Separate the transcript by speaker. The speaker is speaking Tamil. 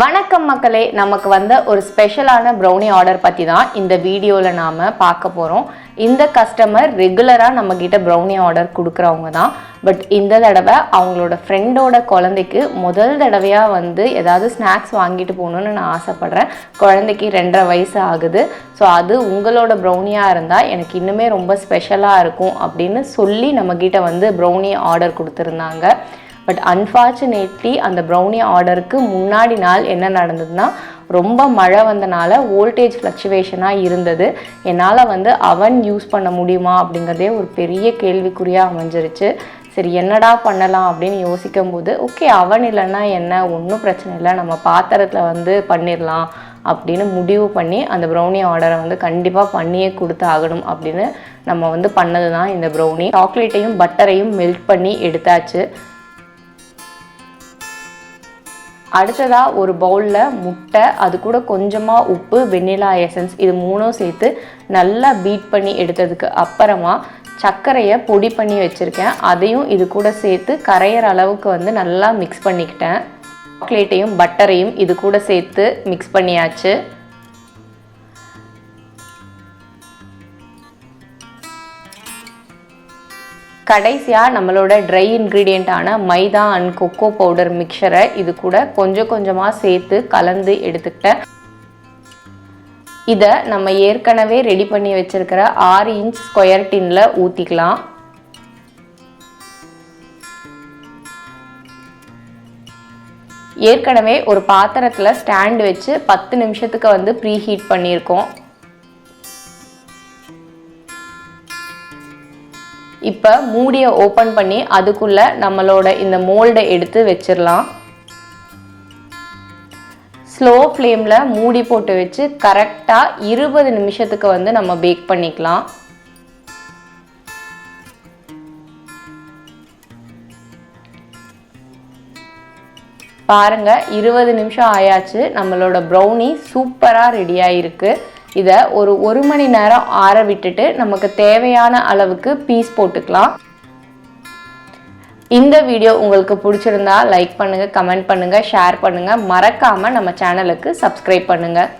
Speaker 1: வணக்கம் மக்களே நமக்கு வந்த ஒரு ஸ்பெஷலான ப்ரௌனி ஆர்டர் பற்றி தான் இந்த வீடியோவில் நாம் பார்க்க போகிறோம் இந்த கஸ்டமர் ரெகுலராக நம்மக்கிட்ட ப்ரௌனி ஆர்டர் கொடுக்குறவங்க தான். பட் இந்த தடவை அவங்களோட ஃப்ரெண்டோட குழந்தைக்கு முதல் தடவையாக வந்து ஏதாவது ஸ்நாக்ஸ் வாங்கிட்டு போகணுன்னு நான் ஆசைப்பட்றேன். குழந்தைக்கு ரெண்டரை வயசு ஆகுது. ஸோ அது உங்களோட ப்ரௌனியாக இருந்தால் எனக்கு இன்னுமே ரொம்ப ஸ்பெஷலாக இருக்கும் அப்படின்னு சொல்லி நம்மக்கிட்ட வந்து ப்ரௌனி ஆர்டர் கொடுத்துருந்தாங்க. பட் அன்ஃபார்ச்சுனேட்லி அந்த ப்ரௌனி ஆர்டருக்கு முன்னாடி நாள் என்ன நடந்ததுன்னா ரொம்ப மழை வந்தனால வோல்டேஜ் ஃப்ளக்சுவேஷனாக இருந்தது. என்னால் வந்து அவன் யூஸ் பண்ண முடியுமா அப்படிங்கிறதே ஒரு பெரிய கேள்விக்குறியாக அமைஞ்சிருச்சு. சரி என்னடா பண்ணலாம் அப்படின்னு யோசிக்கும் போது ஓகே அவன் இல்லைன்னா என்ன? ஒன்றும் பிரச்சனை இல்லை. நம்ம பாத்திரத்தில் வந்து பண்ணிடலாம் அப்படின்னு முடிவு பண்ணி அந்த ப்ரௌனி ஆர்டரை வந்து கண்டிப்பாக பண்ணியே கொடுத்து ஆகணும் அப்படின்னு நம்ம வந்து பண்ணது தான் இந்த ப்ரௌனி சாக்லேட்டையும் பட்டரையும் மெல்ட் பண்ணி எடுத்தாச்சு. அடுத்ததாக ஒரு பவுலில் முட்டை அது கூட கொஞ்சமாக உப்பு வெண்ணிலா எசன்ஸ் இது மூணும் சேர்த்து நல்லா பீட் பண்ணி எடுத்ததுக்கு அப்புறமா சர்க்கரையை பொடி பண்ணி வச்சுருக்கேன். அதையும் இது கூட சேர்த்து கரையிற அளவுக்கு வந்து நல்லா மிக்ஸ் பண்ணிக்கிட்டேன். சாக்லேட்டையும் பட்டரையும் இது கூட சேர்த்து மிக்ஸ் பண்ணியாச்சு. கடைசியாக நம்மளோட ட்ரை இன்க்ரீடியண்ட்டான மைதா அண்ட் கொக்கோ பவுடர் மிக்சரை இது கூட கொஞ்சம் கொஞ்சமாக சேர்த்து கலந்து எடுத்துக்கிட்டேன் இதை நம்ம ஏற்கனவே ரெடி பண்ணி வச்சுருக்கிற ஆறு இன்ச் ஸ்கொயர் டின்ல ஊற்றிக்கலாம் ஏற்கனவே ஒரு பாத்திரத்தில் ஸ்டாண்ட் வச்சு பத்து நிமிஷத்துக்கு வந்து ப்ரீ ஹீட் பண்ணியிருக்கோம். இப்போ மூடியை ஓப்பன் பண்ணி அதுக்குள்ளே நம்மளோட இந்த மோல்டை எடுத்து வச்சிடலாம் ஸ்லோ ஃப்ளேமில் மூடி போட்டு வச்சு கரெக்டாக இருபது நிமிஷத்துக்கு வந்து நம்ம பேக் பண்ணிக்கலாம். பாருங்கள் இருபது நிமிஷம் ஆயாச்சு. நம்மளோட ப்ரௌனி சூப்பராக ரெடி ஆகிருக்கு இதை ஒரு ஒரு மணி நேரம் ஆற விட்டுட்டு நமக்கு தேவையான அளவுக்கு பீஸ் போட்டுக்கலாம். இந்த வீடியோ உங்களுக்கு பிடிச்சிருந்தா லைக் பண்ணுங்கள் கமெண்ட் பண்ணுங்கள் ஷேர் பண்ணுங்கள் மறக்காமல் நம்ம சேனலுக்கு சப்ஸ்கிரைப் பண்ணுங்கள்